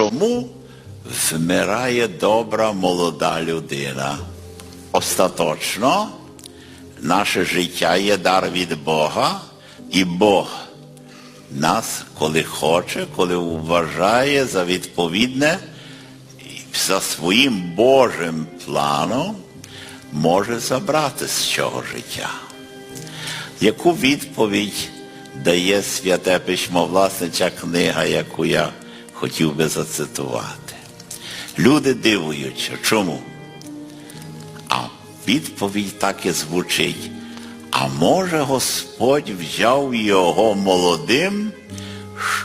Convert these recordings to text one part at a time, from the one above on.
чому вмирає добра молода людина? Остаточно наше життя є дар від Бога, і Бог нас, коли хоче, коли вважає за відповідне, за своїм Божим планом може забрати з цього життя. Яку відповідь дає святе письмо, власне, ця книга, яку я хотів би зацитувати? Люди дивуються, чому? А відповідь так і звучить. А може Господь взяв його молодим,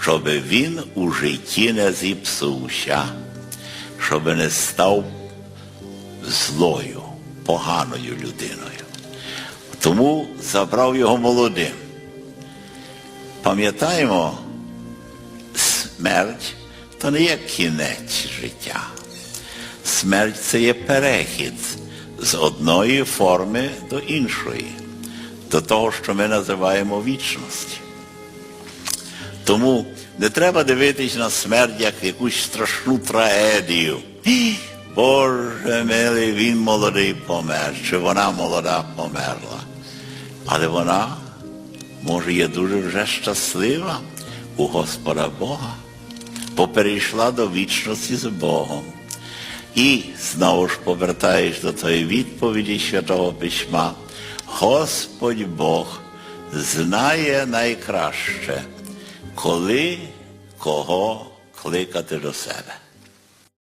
щоб він у житті не зіпсувся, щоб не став злою, поганою людиною. Тому забрав його молодим. Пам'ятаємо, смерть то не є кінець життя. Смерть це є перехід з одної форми до іншої, до того, що ми називаємо вічності. Тому не треба дивитись на смерть як якусь страшну трагедію. Боже милий, він молодий помер, чи вона молода померла. Але вона, може, є дуже вже щаслива у Господа Бога, бо перейшла до вічності з Богом. І знову ж повертаєш до тої відповіді Святого Письма. Господь Бог знає найкраще, коли кого кликати до себе.